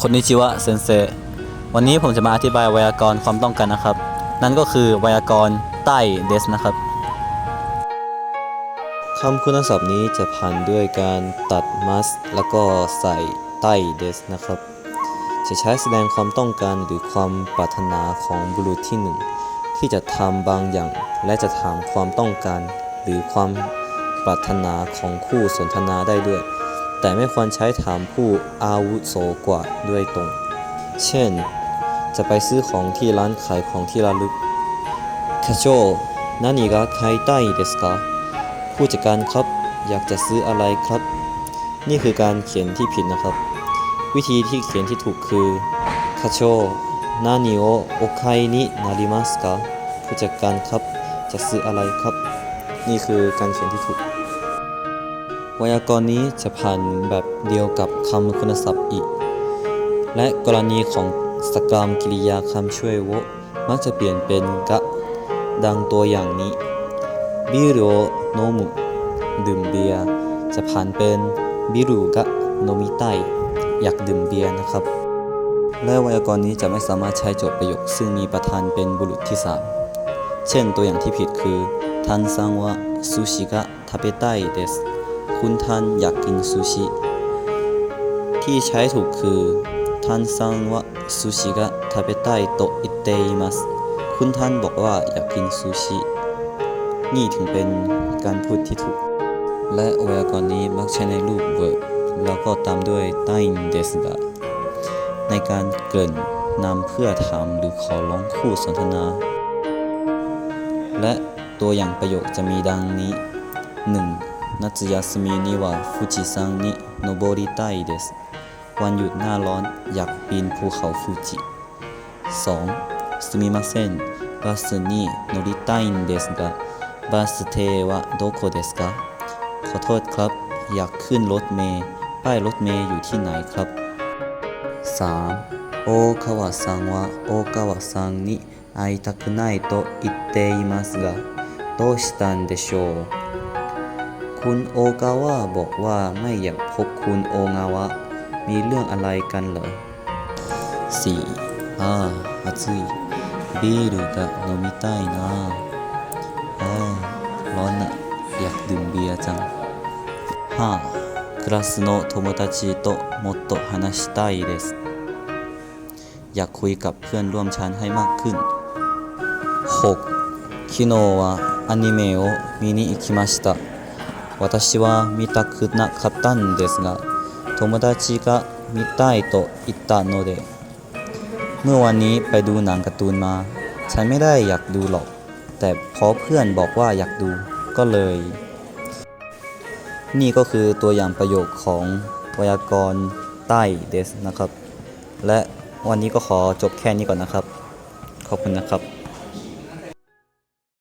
คนนิชิวะเซนเซวันนี้ผมจะมาอธิบายไวยากรณ์ความต้องกันนะครับ นั่นก็คือไวยากรณ์ใต้เดสนะครับคำคุณศัพท์นี้จะพันด้วยการตัดมัสแล้วก็ใส่ใต้เดสนะครับ จะใช้แสดงความต้องการหรือความปรารถนาของบุรุษที่หนึ่งที่จะทำบางอย่าง และจะถามความต้องการ หรือความปรารถนาของคู่สนทนาได้ด้วย แต่ไม่ควรใช้ถามผู้อาวุโสกว่าด้วยตรง เช่น จะไปซื้อของที่ร้านขายของที่ระลึกคาโช何が買いたいですかผู้จัดการครับ อยากจะซื้ออะไรครับ นี่คือการเขียนที่ผิดนะครับ วิธีที่เขียนที่ถูกคือคาโช何をお買いになりますかผู้จัดการครับ จะซื้ออะไรครับ นี่คือการเขียนที่ถูก ไวยากรณ์นี้จะผ่านแบบเดียวกับคำคุณศัพท์อีก และกรณีของสกรรมกิริยาคำช่วยโวะมักจะเปลี่ยนเป็นกะ ดังตัวอย่างนี้บิโรโนมุดื่มเบียร์จะผ่านเป็นบิรุกะโนมิไตอยากดื่มเบียร์นะครับ และไวยากรณ์นี้จะไม่สามารถใช้จบประโยคซึ่งมีประธานเป็นบุรุษที่สามเช่นตัวอย่างที่ผิดคือทันซังวะซูชิกะทาเปไตเดส คุณท่านอยากกินซูชิ ที่ใช้ถูกคือท่านซังวะซูชิกะทาเปไตโตอิเตอิมัสคุณท่านบอกว่าอยากกินซูชิ นี่ถึงเป็นการพูดที่ถูก และไวยากรณ์นี้มักใช้ในรูป verb แล้วก็ตามด้วยไต้นเดสกะในการเกริ่นนำเพื่อถามหรือขอร้องคู่สนทนา และตัวอย่างประโยคจะมีดังนี้ 1. 夏休みには富士山に登りたいですวันหยุดหน้าร้อนอยากปีนภูเขาฟูจิ 2. すみませんバスに乗りたいんですがバス停はどこですかขอโทษครับ อยากขึ้นรถเมล์ป้ายรถเมล์อยู่ที่ไหนครับ 3. 大川さんは大川さんに会いたくないと言っていますがどうしたんでしょう คุณโอกาวะบอกว่าไม่อยากพบคุณโองาวะ มีเรื่องอะไรกันเหรอ 4. ああ暑いビールが飲みたいなああร้อนนะอยากดื่มเบียร์จัง 5. クラスの友達ともっと話したいですอยากคุยกับเพื่อนร่วมชั้นให้มากขึ้น 6. 昨日はアニメを見に行きました 私は見たくなかったんですが友達が見たいと言ったのでเมื่อวันนี้ไปดูหนังการ์ตูนมา ฉันไม่ได้อยากดูหรอก แต่เพราะเพื่อนบอกว่าอยากดูก็เลย นี่ก็คือตัวอย่างประโยคของไวยากรณ์ใต้เดสนะครับ และวันนี้ก็ขอจบแค่นี้ก่อนนะครับ ขอบคุณนะครับ